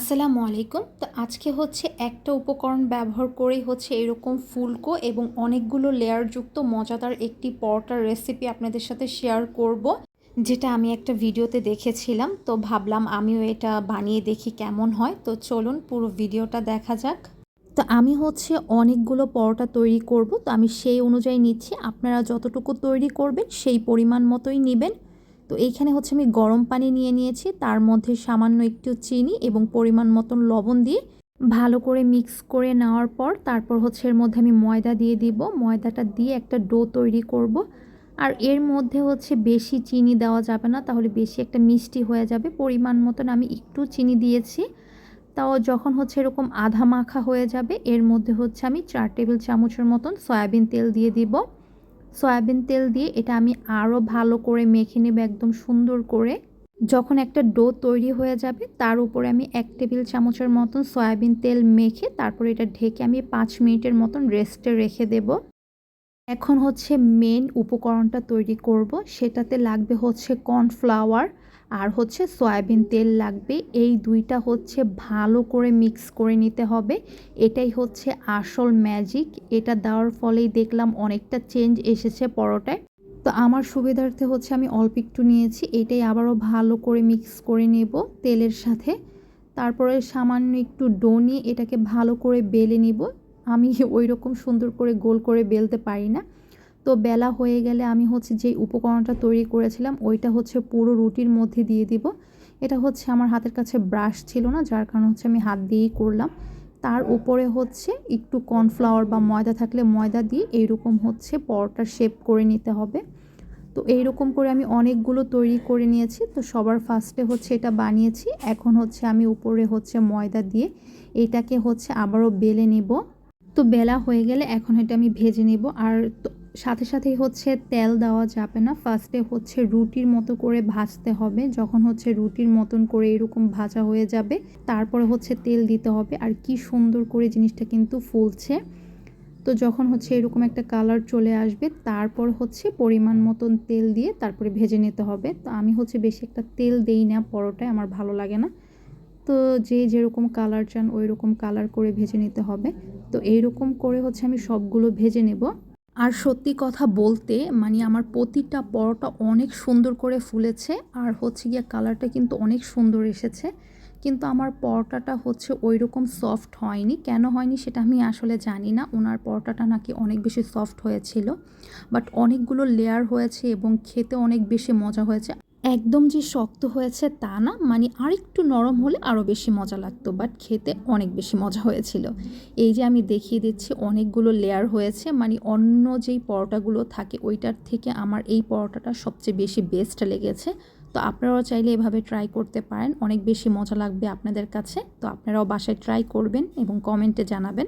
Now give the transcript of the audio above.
আসসালামু আলাইকুম। তো আজকে হচ্ছে একটা উপকরণ ব্যবহার করেই হচ্ছে এরকম ফুলকো এবং অনেকগুলো লেয়ারযুক্ত মজাদার একটি পরোটার রেসিপি আপনাদের সাথে শেয়ার করব, যেটা আমি একটা ভিডিওতে দেখেছিলাম। তো ভাবলাম আমিও এটা বানিয়ে দেখি কেমন হয়। তো চলুন পুরো ভিডিওটা দেখা যাক। তো আমি হচ্ছে অনেকগুলো পরোটা তৈরি করব। তো আমি সেই অনুযায়ী নিচ্ছি। আপনারা যতটুকু তৈরি করবেন সেই পরিমাণ মতোই নেবেন। তো এইখানে হচ্ছে আমি গরম পানি নিয়ে নিয়েছি। তার মধ্যে সামান্য একটু চিনি এবং পরিমাণ মতন লবণ দিয়ে ভালো করে মিক্স করে নেওয়ার পর তারপর হচ্ছে এর মধ্যে আমি ময়দা দিয়ে দিব। ময়দাটা দিয়ে একটা ডো তৈরি করব। আর এর মধ্যে হচ্ছে বেশি চিনি দেওয়া যাবে না, তাহলে বেশি একটা মিষ্টি হয়ে যাবে। পরিমাণ মতন আমি একটু চিনি দিয়েছি। তাও যখন হচ্ছে এরকম আধা মাখা হয়ে যাবে, এর মধ্যে হচ্ছে আমি চার টেবিল চামচের মতন সয়াবিন তেল দিয়ে দিব। সয়াবিন তেল দিয়ে এটা আমি আরও ভালো করে মেখে নেব, একদম সুন্দর করে। যখন একটা ডো তৈরি হয়ে যাবে, তার উপরে আমি এক টেবিল চামচের মতন সয়াবিন তেল মেখে তারপরে এটা ঢেকে আমি পাঁচ মিনিটের মতন রেস্টে রেখে দেব। এখন হচ্ছে মেন উপকরণটা তৈরি করব। সেটাতে লাগবে হচ্ছে কর্নফ্লাওয়ার আর হচ্ছে সয়াবিন তেল লাগবে। এই দুইটা হচ্ছে ভালো করে মিক্স করে নিতে হবে। এটাই হচ্ছে আসল ম্যাজিক এটা দেওয়ার ফলেই দেখলাম অনেকটা চেঞ্জ এসেছে পরোটায়। তো আমার সুবিধার্থে হচ্ছে আমি অল্প একটু নিয়েছি। এটাই আবারও ভালো করে মিক্স করে নেব তেলের সাথে। তারপরে সামান্য একটু ডো নিয়ে এটাকে ভালো করে বেলে নিব। আমি ওই রকম সুন্দর করে গোল করে বেলতে পারি না। তো বেলা হয়ে গেলে আমি হচ্ছে যে উপকরণটা তৈরি করেছিলাম, ওইটা হচ্ছে পুরো রুটির মধ্যে দিয়ে দিব। এটা হচ্ছে আমার হাতের কাছে ব্রাশ ছিল না, যার কারণে হচ্ছে আমি হাত দিয়েই করলাম। তার উপরে হচ্ছে একটু কর্নফ্লাওয়ার বা ময়দা থাকলে ময়দা দিয়ে এইরকম হচ্ছে পরোটার শেপ করে নিতে হবে। তো এইরকম করে আমি অনেকগুলো তৈরি করে নিয়েছি, তো সবার ফার্স্টে হচ্ছে এটা বানিয়েছি। এখন হচ্ছে আমি উপরে হচ্ছে ময়দা দিয়ে এটাকে হচ্ছে আবারও বেলে নেব। তো বেলা হয়ে গেলে এখন এটা আমি ভেজে নেব। আর সাথে সাথেই হচ্ছে তেল দেওয়া যাবে না। ফার্স্টে হচ্ছে রুটির মতো করে ভাজতে হবে। যখন হচ্ছে রুটির মতন করে এরকম ভাজা হয়ে যাবে, তারপরে হচ্ছে তেল দিতে হবে। আর কি সুন্দর করে জিনিসটা কিন্তু ফুলছে। তো যখন হচ্ছে এরকম একটা কালার চলে আসবে, তারপর হচ্ছে পরিমাণ মতন তেল দিয়ে তারপরে ভেজে নিতে হবে। তো আমি হচ্ছে বেশি একটা তেল দেই না পরোটায়, আমার ভালো লাগে না। তো যে যেরকম কালার চান ওই রকম কালার করে ভেজে নিতে হবে। তো এইরকম করে হচ্ছে আমি সবগুলো ভেজে নেব। আর সত্যি কথা বলতে মানে আমার প্রতিটা পরোটা অনেক সুন্দর করে ফুলেছে, আর হচ্ছে গিয়ে কালারটা কিন্তু অনেক সুন্দর এসেছে। কিন্তু আমার পরোটাটা হচ্ছে ওই রকম সফট হয়নি। কেন হয়নি সেটা আমি আসলে জানি না। ওনার পরোটাটা নাকি অনেক বেশি সফট হয়েছিল। বাট অনেকগুলো লেয়ার হয়েছে এবং খেতে অনেক বেশি মজা হয়েছে। একদম যে শক্ত হয়েছে তা না মানে আরেকটু নরম হলে আরও বেশি মজা লাগতো বাট খেতে অনেক বেশি মজা হয়েছিল। এই যে আমি দেখিয়ে দিচ্ছি, অনেকগুলো লেয়ার হয়েছে মানে অন্য যেই পরোটাগুলো থাকে, ওইটার থেকে আমার এই পরোটাটা সবচেয়ে বেশি বেস্ট লেগেছে। তো আপনারাও চাইলে এভাবে ট্রাই করতে পারেন, অনেক বেশি মজা লাগবে আপনাদের কাছে। তো আপনারাও বাসায় ট্রাই করবেন এবং কমেন্টে জানাবেন।